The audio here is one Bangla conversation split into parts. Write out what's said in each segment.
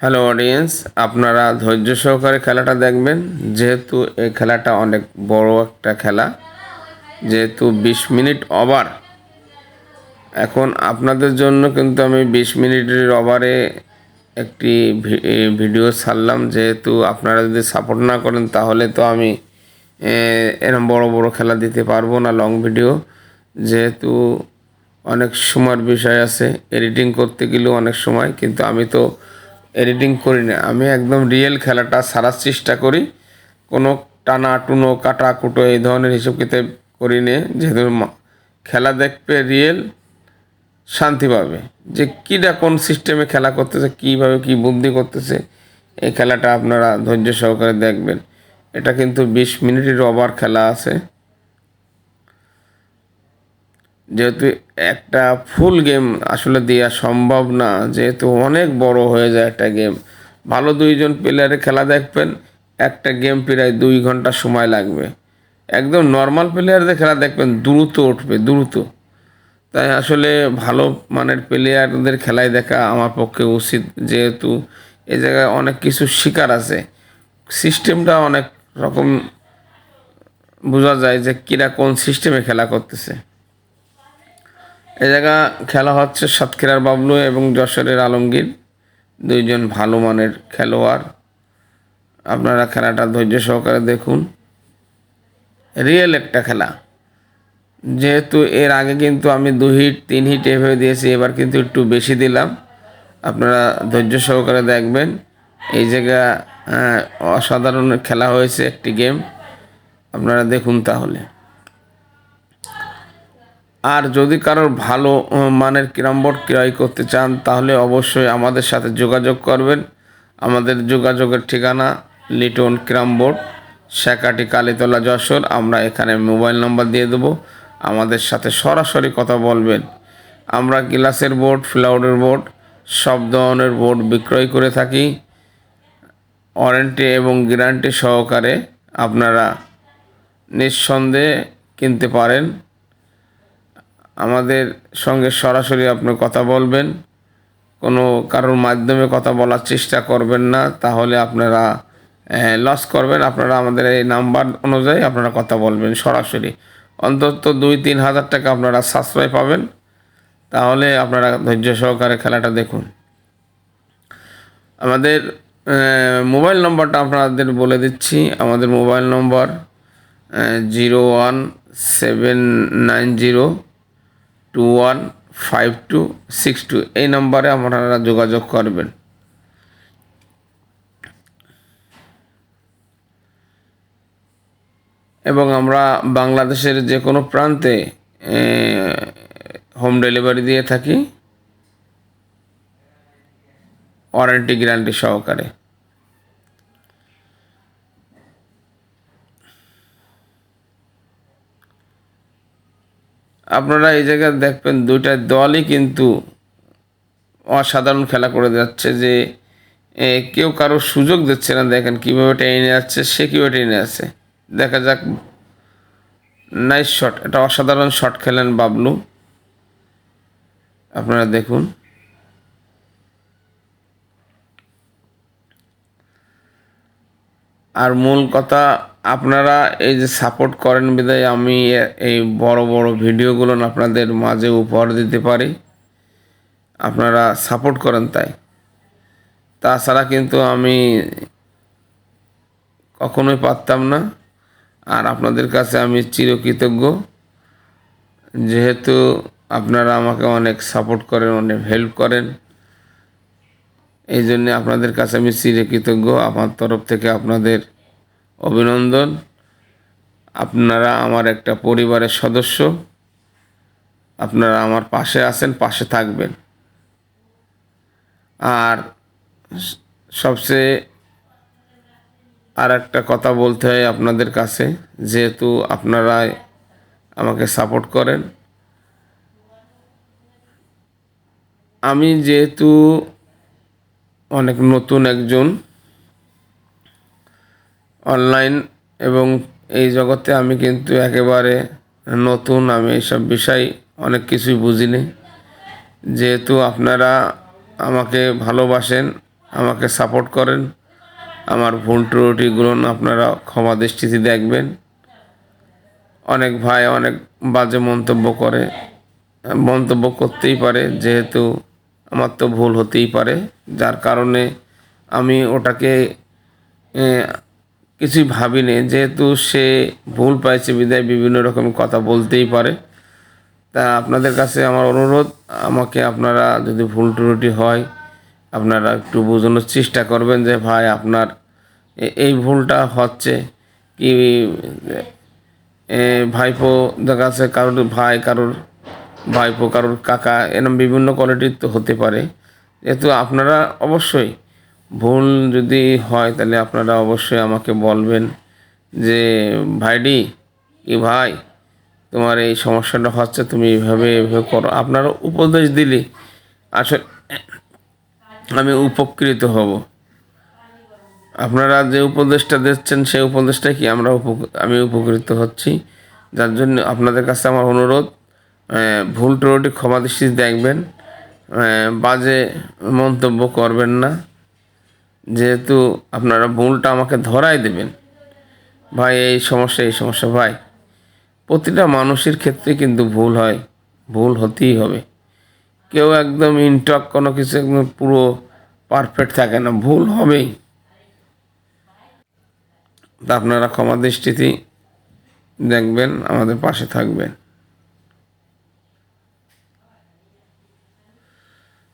হ্যালো অডিয়েন্স আপনারা ধৈর্য সহকারে খেলাটা দেখবেন। যেহেতু এই খেলাটা অনেক বড় একটা খেলা, যেহেতু বিশ মিনিট ওভার এখন আপনাদের জন্য কিন্তু আমি বিশ মিনিটের ওভারে একটি ভিডিও ছাড়লাম। যেহেতু আপনারা যদি সাপোর্ট না করেন, তাহলে তো আমি এরম বড় বড় খেলা দিতে পারব না লং ভিডিও যেহেতু অনেক সময়ের বিষয় আছে এডিটিং করতে গেলেও অনেক সময়, কিন্তু আমি তো এডিটিং করি না আমি একদম রিয়েল খেলাটা সারার চেষ্টা করি। কোনো টানা টুনো, কাটা কুটো এই ধরনের হিসাব কিতাব করি নে যেহেতু খেলা দেখবে রিয়েল শান্তি পাবে। যে কীটা কোন সিস্টেমে খেলা করতেছে, কীভাবে কী বুদ্ধি করতেছে, এই খেলাটা আপনারা ধৈর্য সহকারে দেখবেন। এটা কিন্তু বিশ মিনিটের ওভার খেলা আছে। যেহেতু একটা ফুল গেম আসলে দেওয়া সম্ভব না, যেহেতু অনেক বড় হয়ে যায় একটা গেম ভালো দুইজন প্লেয়ারে খেলা দেখবেন, একটা গেম প্রায় দুই ঘণ্টা সময় লাগবে। একদম নর্মাল প্লেয়ারদের খেলা দেখবেন, দ্রুত উঠবে, দ্রুত। তাই আসলে ভালো মানের প্লেয়ারদের খেলায় দেখা আমার পক্ষে উচিত, যেহেতু এ জায়গায় অনেক কিছু শিকার আছে। সিস্টেমটা অনেক রকম বোঝা যায় যে কিরা কোন সিস্টেমে খেলা করতেছে। এই জায়গা খেলা হচ্ছে সাতক্ষীরার বাবলু এবং যশোরের আলমগীর। দুইজন ভালো মানের খেলোয়াড়। আপনারা খেলাটা ধৈর্য সহকারে দেখুন। রিয়েল একটা খেলা। যেহেতু এর আগে কিন্তু আমি দু হিট, তিন হিট এভাবে দিয়েছি, এবার কিন্তু একটু বেশি দিলাম। আপনারা ধৈর্য সহকারে দেখবেন। এই জায়গা অসাধারণ খেলা হয়েছে একটি গেম। আপনারা দেখুন তাহলে। আর যদি কারোর ভালো মানের ক্যারাম বোর্ড ক্রয় করতে চান, তাহলে অবশ্যই আমাদের সাথে যোগাযোগ করবেন। আমাদের যোগাযোগের ঠিকানা লিটন ক্যারাম বোর্ড, শেখাটি কালীতলা যশোর। আমরা এখানে মোবাইল নম্বর দিয়ে দেবো। আমাদের সাথে সরাসরি কথা বলবেন। আমরা গ্লাসের বোর্ড, ফ্লাউডের বোর্ড, সব ধরনের বোর্ড বিক্রয় করে থাকি। ওয়ারেন্টি এবং গ্যারান্টি সহকারে আপনারা নিঃসন্দেহে কিনতে পারেন। আমাদের সঙ্গে সরাসরি আপনি কথা বলবেন, কোনো কারোর মাধ্যমে কথা বলার চেষ্টা করবেন না, তাহলে আপনারা লস করবেন। আপনারা আমাদের এই নাম্বার অনুযায়ী আপনারা কথা বলবেন সরাসরি। অন্তত দুই, তিন হাজার টাকা আপনারা সাশ্রয় পাবেন। তাহলে আপনারা ধৈর্য সহকারে খেলাটা দেখুন। আমাদের মোবাইল নম্বরটা আপনাদের বলে দিচ্ছি। আমাদের mobile number zero one seven nine zero two one five two six two এই নম্বরে আপনারা যোগাযোগ করবেন। এবং আমরা বাংলাদেশের যে কোনো প্রান্তে হোম ডেলিভারি দিয়ে থাকি। ওয়ারেন্টি গ্যারান্টি সহকারে। আপনারা এই জায়গায় দেখবেন দুইটা দলই কিন্তু অসাধারণ খেলা করে যাচ্ছে যে কেউ কারও সুযোগ দিচ্ছে না। দেখেন কীভাবে টেনে যাচ্ছে সে কীভাবে টেনে যাচ্ছে দেখা যাক। নাইস শট এটা অসাধারণ শট খেলেন বাবলু। আপনারা দেখুন। আর মূল কথা আপনারা এই যে সাপোর্ট করেন বিদায় আমি এই বড় বড় ভিডিওগুলো আপনাদের মাঝে উপহার দিতে পারি। আপনারা সাপোর্ট করেন তাই। তাছাড়া কিন্তু আমি কখনোই পারতাম না। আর আপনাদের কাছে আমি চিরকৃতজ্ঞ। যেহেতু আপনারা আমাকে অনেক সাপোর্ট করেন, অনেক হেল্প করেন। এই জন্যে আপনাদের কাছে আমি চিরকৃতজ্ঞ। আমার তরফ থেকে আপনাদের অভিনন্দন। আপনারা আমার একটা পরিবারের সদস্য। আপনারা আমার পাশে আছেন, পাশে থাকবেন। আর সবচেয়ে আর একটা কথা বলতে হয় আপনাদের কাছে, যেহেতু আপনারা আমাকে সাপোর্ট করেন। আমি যেহেতু অনেক নতুন একজন অনলাইন এবং এই জগতে আমি কিন্তু একেবারে নতুন, আমি এইসব বিষয় অনেক কিছুই বুঝিনি। যেহেতু আপনারা আমাকে ভালোবাসেন, আমাকে সাপোর্ট করেন, আমার ভুল ত্রুটিগুলো আপনারা ক্ষমা দৃষ্টিতে দেখবেন। অনেক ভাই অনেক বাজে মন্তব্য করে, মন্তব্য করতেই পারে, যেহেতু আমার তো ভুল হতেই পারে। যার কারণে আমি ওটাকে কিছুই ভাবিনি। যেহেতু সে ভুল পাইছে, বিদায় বিভিন্ন রকম কথা বলতেই পারে। তা আপনাদের কাছে আমার অনুরোধ, আমাকে আপনারা যদি ভুল ত্রুটি হয়, আপনারা একটু বোঝানোর চেষ্টা করবেন যে, ভাই, আপনার এই ভুলটা হচ্ছে কি ভাইপো দেখা যাচ্ছে কারোর ভাই, কারোর ভাইপো, কারোর কাকা এরকম বিভিন্ন কোয়ালিটির তো হতে পারে। যেহেতু আপনারা অবশ্যই ভুল যদি হয়, তাহলে আপনারা অবশ্যই আমাকে বলবেন যে, ভাইডি কি ভাই, তোমার এই সমস্যাটা হচ্ছে, তুমি এইভাবে এভাবে করো। আপনারা উপদেশ দিলে আসলে আমি উপকৃত হব। আপনারা যে উপদেশটা দিচ্ছেন, সেই উপদেশটা কি আমরা আমি উপকৃত হচ্ছি। যার জন্য আপনাদের কাছে আমার অনুরোধ ভুল ত্রুটি ক্ষমা দৃষ্টিতে দেখবেন। বাজে মন্তব্য করবেন না। যেহেতু আপনারা ভুলটা আমাকে ধরাই দেবেন। ভাই, এই সমস্যা এই সমস্যা, ভাই। প্রতিটা মানুষের ক্ষেত্রে কিন্তু ভুল হয়। ভুল হতেই হবে। কেউ একদম ইনটক কোনো কিছু একদম পুরো পারফেক্ট থাকে না। ভুল হবেই। তা আপনারা ক্ষমা দৃষ্টিতে দেখবেন, আমাদের পাশে থাকবেন।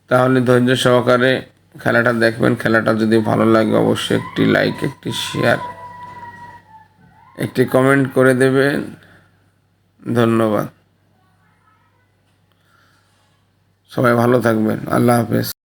তাহলে ধৈর্য সহকারে খেলাটা দেখবেন, খেলাটা যদি ভালো লাগে অবশ্যই একটি লাইক একটি শেয়ার একটি কমেন্ট করে দেবেন। ধন্যবাদ। সবাই ভালো থাকবেন। আল্লাহ হাফেজ।